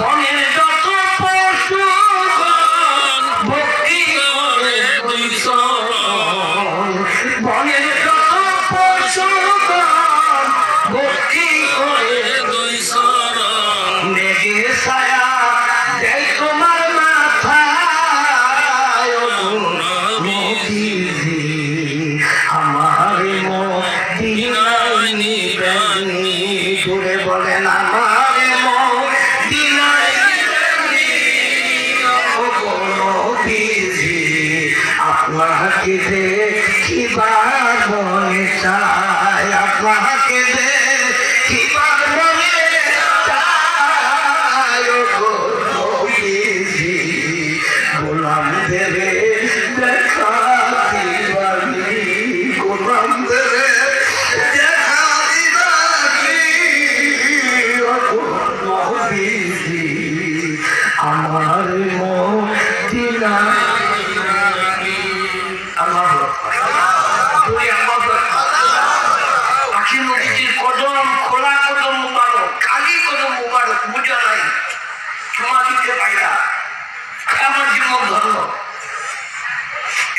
one in. আপনাকে দেখিবার মনে চায় আপনাকে দেখিবার আল্লাহ দুই আল্লাহ পাখি নদীটির কদম, খোলা কদম মুবারক, কালি কদম মুবারক বুঝা নাই ক্ষমা দিতে পাইরা আমার জীবন ধরল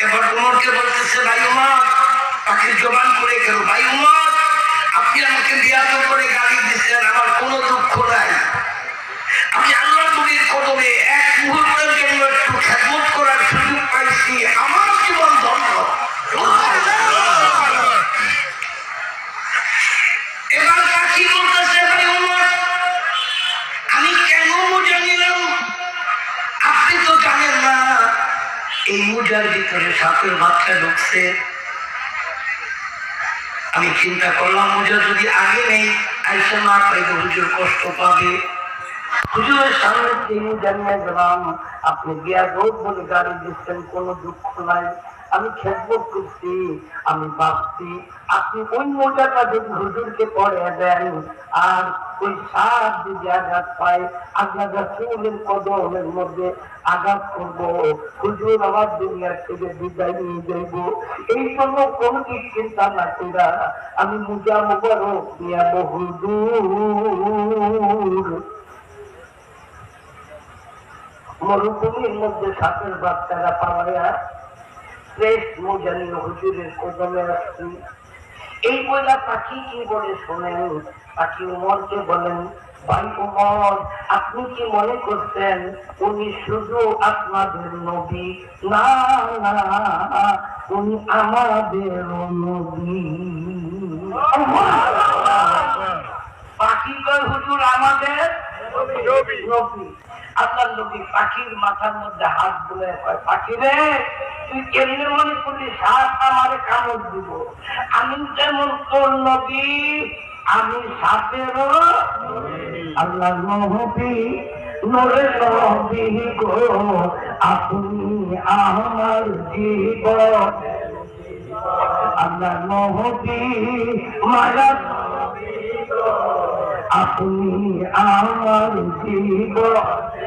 এবার উমরকে বলতেছে, ভাই উমর পাখির জবান করে গেল ভাই উমর, আপনি আমাকে বিয়াত করে গালি দিচ্ছেন, আমার মোজার ভিতরে সাপের বাচ্চা ঢুকছে। আমি চিন্তা করলাম হুজুর যদি আগে নেই, আইসা না পাইলে হুজুর কষ্ট পাবে। হুজুরের সামনে তিনি জানিয়ে গেলাম আপনি গিয়া রোগ বলে গাড়ি দিচ্ছেন, কোনো দুঃখ নাই। আমি খেদমত করছি, আমি ভাবছি আপনি ওই মোজাটা যদি হুজুরকে পরে দেন, আর ওই সার যদি আঘাত পায় আপনার রাসূলের কদমের মধ্যে আঘাত করব। হুজুর আমার দুনিয়ার থেকে বিদায় নিয়ে যাইব। এই জন্য কোনো দিক চিন্তা না করা আমি মুজা মুবারক নিয়ে বহুদূর। মরুভূমির মধ্যে সাপের বাচ্চারা পাওয়া হুজুরের কদমে আসছি এই পাখি কি বলে শোনেন? পাখি উমরকে বলেন, ভাই উমর, আপনি কি মনে করছেন? উনি শুধু আপনাদের নবী। না উনি আমাদের নবী। পাখি কয় হুজুর আমাদের নবী। নবী পাখির মাথার মধ্যে হাত বুলে কয়, পাখি রে কেমনে মনে করলি সাপ আমার কামড় দিব আমি যেমন তোর নবী আমি সাপেরও আল্লাহ নবী নরে গো আপনি আমার জীবন। আল্লাহ মায়া আপনি আমার রহমাতাল্লিল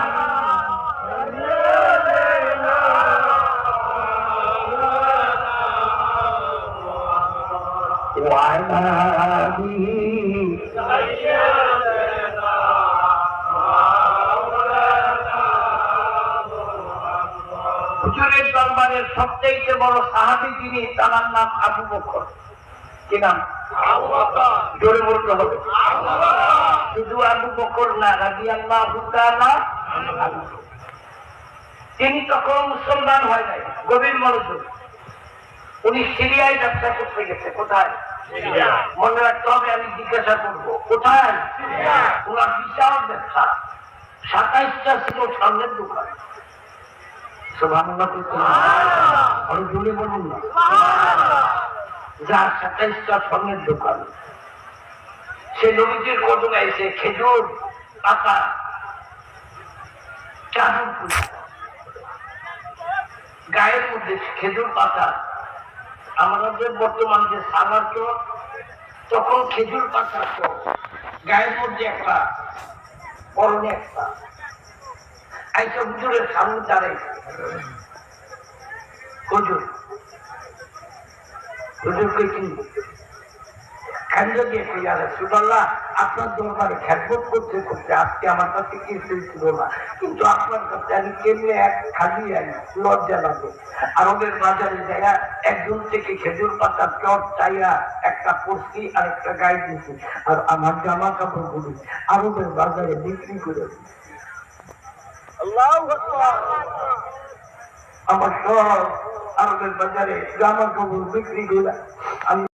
হুজুরের দরবারের সবচেয়ে বড় সাহাবি যিনি তার নাম আবু বকর। কি নাম? জোরে বলতে হবে। শুধু আবু বকর না রাজি আল্লাহ তিনি তখন মুসলমান হয় নাই গভীর মনোযোগ। উনি সিরিয়ায় ব্যবসা করতে গেছে কোথায়? মনে রাখতে হবে আমি জিজ্ঞাসা করব কোথায়? ওনার বিশাল ব্যবসা সাতাইশটা ছিল স্বর্ণের দোকান। আরও জোরে বলুন না। যার সাতাইশটা স্বর্ণের দোকান সে নবীজির কদমে এসে খেজুর পাতা চাদর পুজো। যে খেজুর পাতা আমাদের বর্তমান যে চোর তখন খেজুর পাতা গায়ের মধ্যে একটা পরনে একটা। আইসা হুজুরের সামনে দাঁড়াই হুজুর হুজুরকে কি আপনার দরবারে খ্যাতবোধ করতে করতে আজকে আমার কাছে কিছুই ছিল না। কিন্তু আপনার কাছে আমি কেমনে এক খালি আনি লজ্জা লাগে। আরবের বাজারে যাইয়া একজন থেকে খেজুর পাতা চট চাইয়া একটা পড়ছি আর একটা গাই দিয়েছি। আর আমার জামা কাপড় গুলি আরবের বাজারে বিক্রি করে। আমার সব আরবের বাজারে জামা কাপড় বিক্রি করে।